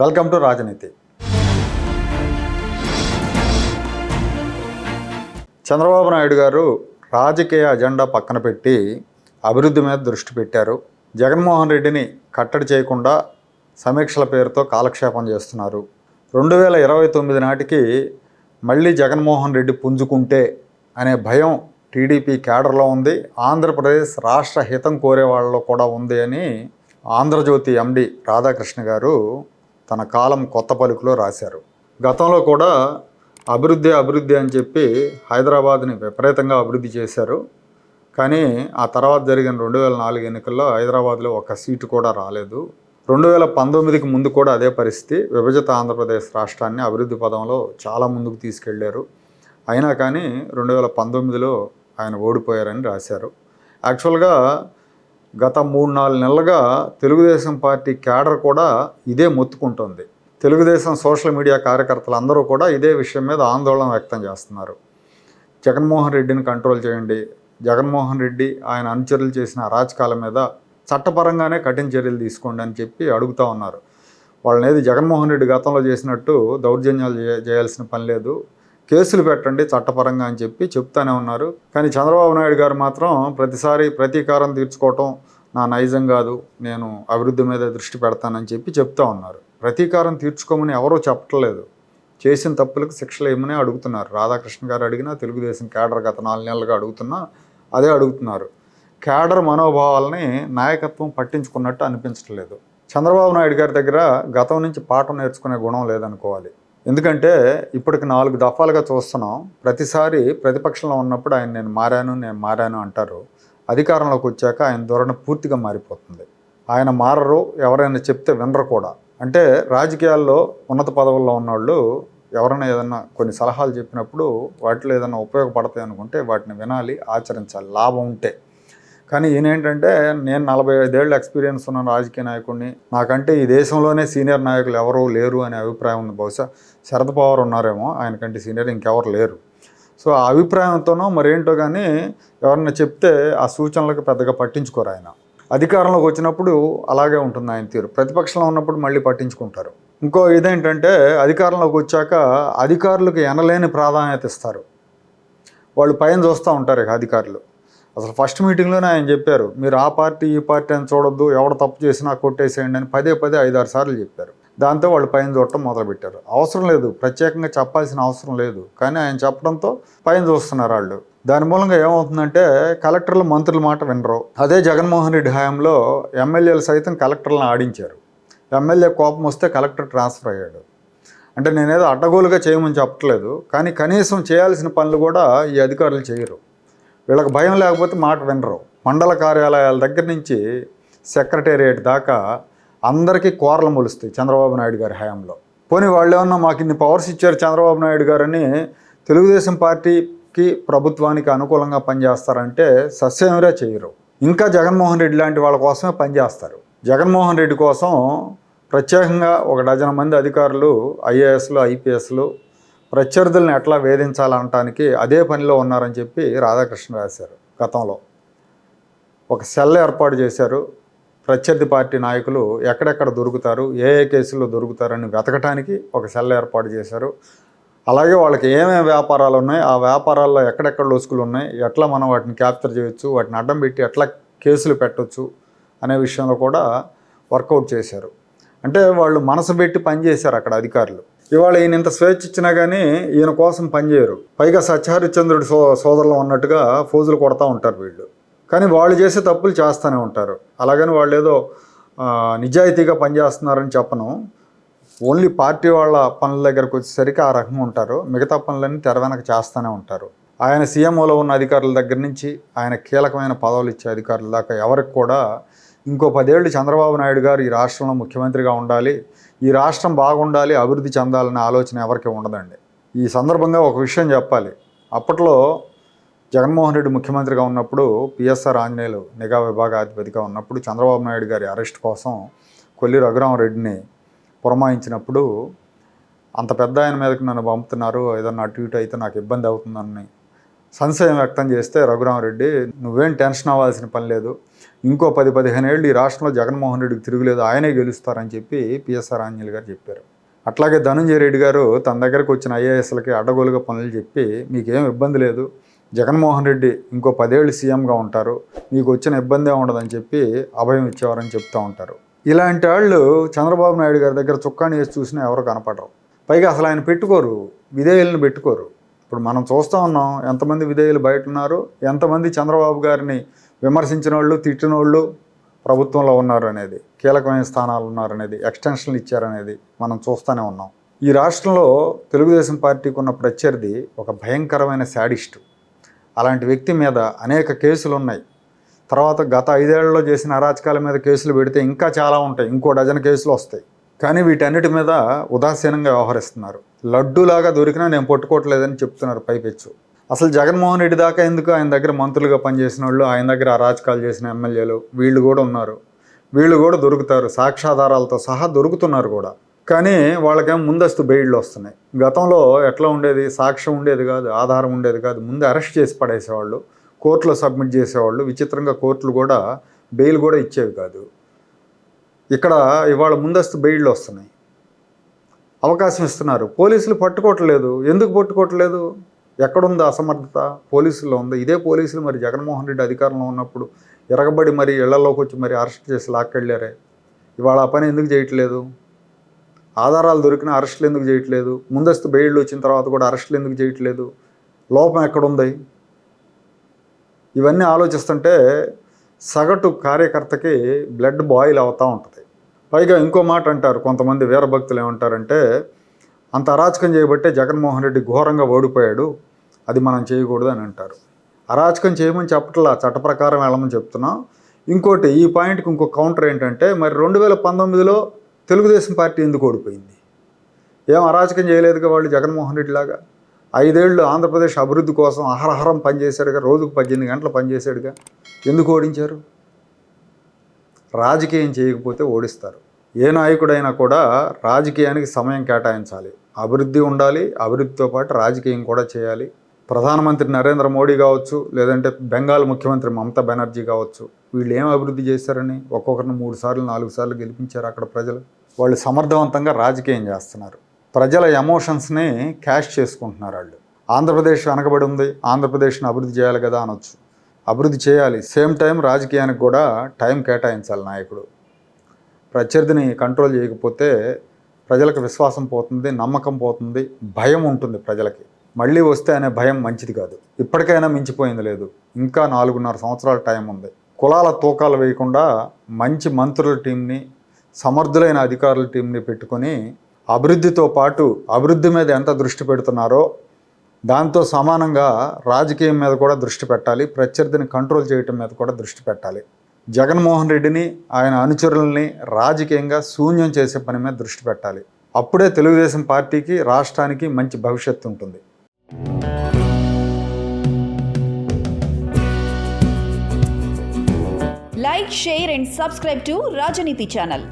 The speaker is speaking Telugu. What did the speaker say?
వెల్కమ్ టు రాజనీతి. చంద్రబాబు నాయుడు గారు రాజకీయ అజెండా పక్కన పెట్టి అభివృద్ధి మీద దృష్టి పెట్టారు. జగన్మోహన్ రెడ్డిని కట్టడి చేయకుండా సమీక్షల పేరుతో కాలక్షేపం చేస్తున్నారు. రెండు వేల ఇరవై తొమ్మిది నాటికి మళ్ళీ జగన్మోహన్ రెడ్డి పుంజుకుంటే అనే భయం టీడీపీ కేడర్లో ఉంది. ఆంధ్రప్రదేశ్ రాష్ట్ర హితం కోరే వాళ్ళలో కూడా ఉంది అని ఆంధ్రజ్యోతి ఎండి రాధాకృష్ణ గారు తన కాలం కొత్త పలుకులో రాశారు. గతంలో కూడా అభివృద్ధి అభివృద్ధి అని చెప్పి హైదరాబాద్ని విపరీతంగా అభివృద్ధి చేశారు. కానీ ఆ తర్వాత జరిగిన రెండు వేల నాలుగు ఎన్నికల్లో హైదరాబాద్లో ఒక సీటు కూడా రాలేదు. రెండు వేల పంతొమ్మిదికి ముందు కూడా అదే పరిస్థితి. విభజిత ఆంధ్రప్రదేశ్ రాష్ట్రాన్ని అభివృద్ధి పదంలో చాలా ముందుకు తీసుకెళ్ళారు. అయినా కానీ రెండు వేల పంతొమ్మిదిలో ఆయన ఓడిపోయారని రాశారు. యాక్చువల్గా గత మూడు నాలుగు నెలలుగా తెలుగుదేశం పార్టీ క్యాడర్ కూడా ఇదే మొత్తుకుంటుంది. తెలుగుదేశం సోషల్ మీడియా కార్యకర్తలు అందరూ కూడా ఇదే విషయం మీద ఆందోళన వ్యక్తం చేస్తున్నారు. జగన్మోహన్ రెడ్డిని కంట్రోల్ చేయండి. జగన్మోహన్ రెడ్డి ఆయన అనుచరులు చేసిన అరాచకాల మీద చట్టపరంగానే కఠిన చర్యలు తీసుకోండి అని చెప్పి అడుగుతూ ఉన్నారు. వాళ్ళని జగన్మోహన్ రెడ్డి గతంలో చేసినట్టు దౌర్జన్యాలు చేయాల్సిన పని లేదు. కేసులు పెట్టండి చట్టపరంగా అని చెప్పి చెప్తానే ఉన్నారు. కానీ చంద్రబాబు నాయుడు గారు మాత్రం ప్రతిసారి ప్రతీకారం తీర్చుకోవటం నా నైజం కాదు నేను అభివృద్ధి మీద దృష్టి పెడతానని చెప్పి చెప్తా ఉన్నారు. ప్రతీకారం తీర్చుకోమని ఎవరూ చెప్పట్లేదు. చేసిన తప్పులకు శిక్షలు ఏమని అడుగుతున్నారు. రాధాకృష్ణ గారు అడిగినా తెలుగుదేశం కేడర్ గత నాలుగు నెలలుగా అడుగుతున్నా అదే అడుగుతున్నారు. కేడర్ మనోభావాలని నాయకత్వం పట్టించుకున్నట్టు అనిపించట్లేదు. చంద్రబాబు నాయుడు గారి దగ్గర గతం నుంచి పాఠం నేర్చుకునే గుణం లేదనుకోవాలి. ఎందుకంటే ఇప్పటికి నాలుగు దఫాలుగా చూస్తున్నాం. ప్రతిసారి ప్రతిపక్షంలో ఉన్నప్పుడు ఆయన నేను మారాను నేను మారాను అంటారు. అధికారంలోకి వచ్చాక ఆయన ధోరణి పూర్తిగా మారిపోతుంది. ఆయన మారరు ఎవరైనా చెప్తే వినరు కూడా. అంటే రాజకీయాల్లో ఉన్నత పదవుల్లో ఉన్నవాళ్ళు ఎవరైనా ఏదైనా కొన్ని సలహాలు చెప్పినప్పుడు వాటిలో ఏదైనా ఉపయోగపడతాయి అనుకుంటే వాటిని వినాలి ఆచరించాలి. లాభం ఉంటే. కానీ ఈయన ఏంటంటే నేను నలభై ఐదేళ్ళు ఎక్స్పీరియన్స్ ఉన్న రాజకీయ నాయకుడిని. నాకంటే ఈ దేశంలోనే సీనియర్ నాయకులు ఎవరూ లేరు అనే అభిప్రాయం ఉంది. బహుశా శరద్ పవార్ ఉన్నారేమో ఆయనకంటే సీనియర్ ఇంకెవరు లేరు. సో ఆ అభిప్రాయంతోనో మరేంటో కానీ ఎవరన్నా చెప్తే ఆ సూచనలకు పెద్దగా పట్టించుకోరు ఆయన. అధికారంలోకి వచ్చినప్పుడు అలాగే ఉంటుంది ఆయన తీరు. ప్రతిపక్షంలో ఉన్నప్పుడు మళ్ళీ పట్టించుకుంటారు. ఇంకో ఇదేంటంటే అధికారంలోకి వచ్చాక అధికారులకు ఎనలేని ప్రాధాన్యత ఇస్తారు. వాళ్ళు పైన చూస్తూ ఉంటారు ఇక అధికారులు. అసలు ఫస్ట్ మీటింగ్లోనే ఆయన చెప్పారు మీరు ఆ పార్టీ ఈ పార్టీ అని చూడొద్దు ఎవడు తప్పు చేసినా కొట్టేసేయండి అని పదే పదే ఐదారు సార్లు చెప్పారు. దాంతో వాళ్ళు పైన చూడటం మొదలుపెట్టారు. అవసరం లేదు ప్రత్యేకంగా చెప్పాల్సిన అవసరం లేదు కానీ ఆయన చెప్పడంతో పైన చూస్తున్నారు వాళ్ళు దాని మూలంగా ఏమవుతుందంటే కలెక్టర్లు మంత్రుల మాట వినరు. అదే జగన్మోహన్ రెడ్డి హయాంలో ఎమ్మెల్యేలు సైతం కలెక్టర్లను ఆడించారు. ఎమ్మెల్యే కోపం వస్తే కలెక్టర్ ట్రాన్స్ఫర్ అయ్యాడు. అంటే నేనేదో అడ్డగోలుగా చేయమని చెప్పట్లేదు కానీ కనీసం చేయాల్సిన పనులు కూడా ఈ అధికారులు చేయరు. వీళ్ళకి భయం లేకపోతే మాట వినరు. మండల కార్యాలయాల దగ్గర నుంచి సెక్రటేరియట్ దాకా అందరికీ కోరలు మొలుస్తాయి చంద్రబాబు నాయుడు గారి హయాంలో. పోనీ వాళ్ళు ఏమన్నా మాకు ఇన్ని పవర్స్ ఇచ్చారు చంద్రబాబు నాయుడు గారని తెలుగుదేశం పార్టీకి ప్రభుత్వానికి అనుకూలంగా పనిచేస్తారంటే సస్యమిరా చేయరు. ఇంకా జగన్మోహన్ రెడ్డి లాంటి వాళ్ళ కోసమే పనిచేస్తారు. జగన్మోహన్ రెడ్డి కోసం ప్రత్యేకంగా ఒక డజన్ మంది అధికారులు ఐఏఎస్లు ఐపీఎస్లు ప్రత్యర్థులను ఎట్లా వేధించాలనటానికి అదే పనిలో ఉన్నారని చెప్పి రాధాకృష్ణ రాశారు గతంలో. ఒక సెల్ ఏర్పాటు చేశారు. ప్రత్యర్థి పార్టీ నాయకులు ఎక్కడెక్కడ దొరుకుతారు ఏ ఏ కేసుల్లో దొరుకుతారని వెతకటానికి ఒక సెల్ ఏర్పాటు చేశారు. అలాగే వాళ్ళకి ఏమేమి వ్యాపారాలు ఉన్నాయి ఆ వ్యాపారాల్లో ఎక్కడెక్కడ లొసుకులు ఉన్నాయి ఎట్లా మనం వాటిని క్యాప్చర్ చేయొచ్చు వాటిని అడ్డం పెట్టి ఎట్లా కేసులు పెట్టొచ్చు అనే విషయంలో కూడా వర్కౌట్ చేశారు. అంటే వాళ్ళు మనసు పెట్టి పనిచేశారు అక్కడ అధికారులు. ఇవాళ ఈయన ఇంత స్వేచ్ఛ ఇచ్చినా కానీ ఈయన కోసం పనిచేయరు పైగా సత్యహరిశ్చంద్రుడి సో సోదరులు ఉన్నట్టుగా ఫోజులు కొడతా ఉంటారు వీళ్ళు. కానీ వాళ్ళు చేసే తప్పులు చేస్తూనే ఉంటారు. అలాగని వాళ్ళు ఏదో నిజాయితీగా పనిచేస్తున్నారని చెప్పను. ఓన్లీ పార్టీ వాళ్ళ పనుల దగ్గరకు వచ్చేసరికి ఆ రకంగా ఉంటారు. మిగతా పనులన్నీ తెర వెనక చేస్తూనే ఉంటారు. ఆయన సీఎంఓలో ఉన్న అధికారుల దగ్గర నుంచి ఆయన కీలకమైన పదవులు ఇచ్చే అధికారుల దాకా ఎవరికి కూడా ఇంకో పదేళ్ళు చంద్రబాబు నాయుడు గారు ఈ రాష్ట్రంలో ముఖ్యమంత్రిగా ఉండాలి. ఈ రాష్ట్రం బాగుండాలి అభివృద్ధి చెందాలనే ఆలోచన ఎవరికి ఉండదండి. ఈ సందర్భంగా ఒక విషయం చెప్పాలి. అప్పట్లో జగన్మోహన్ రెడ్డి ముఖ్యమంత్రిగా ఉన్నప్పుడు పిఎస్ఆర్ ఆంజనేయులు నిఘా విభాగాధిపతిగా ఉన్నప్పుడు చంద్రబాబు నాయుడు గారి అరెస్ట్ కోసం కొల్లి రఘురామరెడ్డిని పురమాయించినప్పుడు అంత పెద్ద ఆయన మీదకి నన్ను పంపుతున్నారు ఏదన్నా అటు ఇటు అయితే నాకు ఇబ్బంది అవుతుందని సంశయం వ్యక్తం చేస్తే రఘురామరెడ్డి నువ్వేం టెన్షన్ అవ్వాల్సిన పని లేదు. ఇంకో పది పదిహేను ఏళ్ళు ఈ రాష్ట్రంలో జగన్మోహన్ రెడ్డికి తిరుగులేదు. ఆయనే గెలుస్తారని చెప్పి పిఎస్ఆర్ ఆంజనేయులు గారు చెప్పారు. అట్లాగే ధనంజయ రెడ్డి గారు తన దగ్గరకు వచ్చిన ఐఏఎస్లకి అడ్డగోలుగా పనులు చెప్పి మీకేం ఇబ్బంది లేదు. జగన్మోహన్ రెడ్డి ఇంకో పదేళ్ళు సీఎంగా ఉంటారు. మీకు వచ్చిన ఇబ్బంది ఉండదని చెప్పి అభయం ఇచ్చేవారని చెప్తూ ఉంటారు. ఇలాంటి వాళ్ళు చంద్రబాబు నాయుడు గారి దగ్గర చుక్కాని వేసి చూసినా ఎవరు కనపడరు. పైగా అసలు ఆయన పెట్టుకోరు. విధేయులను పెట్టుకోరు. ఇప్పుడు మనం చూస్తూ ఉన్నాం ఎంతమంది విధేయులు బయట ఉన్నారు ఎంతమంది చంద్రబాబు గారిని విమర్శించిన వాళ్ళు తిట్టిన వాళ్ళు ప్రభుత్వంలో ఉన్నారు అనేది కీలకమైన స్థానాలు ఉన్నారనేది ఎక్స్టెన్షన్లు ఇచ్చారనేది మనం చూస్తూనే ఉన్నాం. ఈ రాష్ట్రంలో తెలుగుదేశం పార్టీకి ఉన్న ప్రత్యర్థి ఒక భయంకరమైన శాడిస్టు. అలాంటి వ్యక్తి మీద అనేక కేసులు ఉన్నాయి. తర్వాత గత ఐదేళ్ళలో చేసిన అరాచకాల మీద కేసులు పెడితే ఇంకా చాలా ఉంటాయి ఇంకో డజన్ కేసులు వస్తాయి. కానీ వీటన్నిటి మీద ఉదాసీనంగా వ్యవహరిస్తున్నారు. లడ్డూలాగా దొరికినా నేను పట్టుకోవట్లేదని చెప్తున్నారు పైపెచ్చు. అసలు జగన్మోహన్ రెడ్డి దాకా ఎందుకు ఆయన దగ్గర మంత్రులుగా పనిచేసిన వాళ్ళు ఆయన దగ్గర అరాచకాలు చేసిన ఎమ్మెల్యేలు? వీళ్ళు కూడా ఉన్నారు. వీళ్ళు కూడా దొరుకుతారు. సాక్ష్యాధారాలతో సహా దొరుకుతున్నారు కూడా. కానీ వాళ్ళకేమో ముందస్తు బెయిళ్ళు వస్తున్నాయి. గతంలో ఎట్లా ఉండేది? సాక్ష్యం ఉండేది కాదు ఆధారం ఉండేది కాదు. ముందు అరెస్ట్ చేసి పడేసేవాళ్ళు కోర్టులో సబ్మిట్ చేసేవాళ్ళు విచిత్రంగా కోర్టులు కూడా బెయిల్ కూడా ఇచ్చేవి కాదు. ఇక్కడ ఇవాళ ముందస్తు బెయిళ్ళు వస్తున్నాయి. అవకాశం ఇస్తున్నారు. పోలీసులు పట్టుకోవట్లేదు. ఎందుకు పట్టుకోవట్లేదు? ఎక్కడుంది అసమర్థత? పోలీసుల్లో ఉంది. ఇదే పోలీసులు మరి జగన్మోహన్ రెడ్డి అధికారంలో ఉన్నప్పుడు ఎరగబడి మరి ఇళ్ళలోకి వచ్చి మరి అరెస్ట్ చేసి లాక్కెళ్ళారే. ఇవాళ ఆ పని ఎందుకు చేయట్లేదు? ఆధారాలు దొరికిన అరెస్టులు ఎందుకు చేయట్లేదు? ముందస్తు బెయిళ్ళు వచ్చిన తర్వాత కూడా అరెస్టులు ఎందుకు చేయట్లేదు? లోపం ఎక్కడుంది? ఇవన్నీ ఆలోచిస్తుంటే సగటు కార్యకర్తకి బ్లడ్ బాయిల్ అవుతూ ఉంటుంది. పైగా ఇంకో మాట అంటారు కొంతమంది వీరభక్తులు ఏమంటారంటే అంత అరాచకం చేయబట్టే జగన్మోహన్ రెడ్డి ఘోరంగా ఓడిపోయాడు అది మనం చేయకూడదు అని అంటారు. అరాచకం చేయమని చెప్పట్లా చట్ట ప్రకారం వెళ్ళమని చెప్తున్నాం. ఇంకోటి ఈ పాయింట్కి ఇంకో కౌంటర్ ఏంటంటే మరి రెండు వేల పంతొమ్మిదిలో తెలుగుదేశం పార్టీ ఎందుకు ఓడిపోయింది? ఏం అరాచకం చేయలేదుగా వాళ్ళు జగన్మోహన్ రెడ్డి లాగా? ఐదేళ్ళు ఆంధ్రప్రదేశ్ అభివృద్ధి కోసం అహరహరం పనిచేశాడుగా రోజుకు పద్దెనిమిది గంటలు పనిచేశాడుగా. ఎందుకు ఓడించారు? రాజకీయం చేయకపోతే ఓడిస్తారు. ఏ నాయకుడైనా కూడా రాజకీయానికి సమయం కేటాయించాలి. అభివృద్ధి ఉండాలి అభివృద్ధితో పాటు రాజకీయం కూడా చేయాలి. ప్రధానమంత్రి నరేంద్ర మోడీ కావచ్చు లేదంటే బెంగాల్ ముఖ్యమంత్రి మమతా బెనర్జీ కావచ్చు వీళ్ళు ఏం అభివృద్ధి చేశారని ఒక్కొక్కరిని మూడు సార్లు నాలుగు సార్లు గెలిపించారు అక్కడ ప్రజలు. వాళ్ళు సమర్థవంతంగా రాజకీయం చేస్తున్నారు. ప్రజల ఎమోషన్స్ని క్యాష్ చేసుకుంటున్నారు వాళ్ళు. ఆంధ్రప్రదేశ్ వెనకబడి ఉంది ఆంధ్రప్రదేశ్ని అభివృద్ధి చేయాలి కదా అనొచ్చు. అభివృద్ధి చేయాలి. సేమ్ టైం రాజకీయానికి కూడా టైం కేటాయించాలి నాయకుడు. ప్రత్యర్థిని కంట్రోల్ చేయకపోతే ప్రజలకు విశ్వాసం పోతుంది నమ్మకం పోతుంది భయం ఉంటుంది ప్రజలకి. మళ్ళీ వస్తే అనే భయం మంచిది కాదు. ఇప్పటికైనా మించిపోయింది లేదు. ఇంకా నాలుగున్నర సంవత్సరాల టైం ఉంది. కులాల తూకాలు వేయకుండా మంచి మంత్రుల టీంని సమర్థులైన అధికారుల టీంని పెట్టుకొని అభివృద్ధితో పాటు అభివృద్ధి మీద ఎంత దృష్టి పెడుతున్నారో దాంతో సమానంగా రాజకీయం మీద కూడా దృష్టి పెట్టాలి ప్రత్యర్థిని కంట్రోల్ చేయటం మీద కూడా దృష్టి పెట్టాలి. జగన్మోహన్ రెడ్డిని ఆయన అనుచరుల్ని రాజకీయంగా శూన్యం చేసే పని మీద దృష్టి పెట్టాలి. అప్పుడే తెలుగుదేశం పార్టీకి రాష్ట్రానికి మంచి భవిష్యత్తు ఉంటుంది. Like share and subscribe to Rajaneeti channel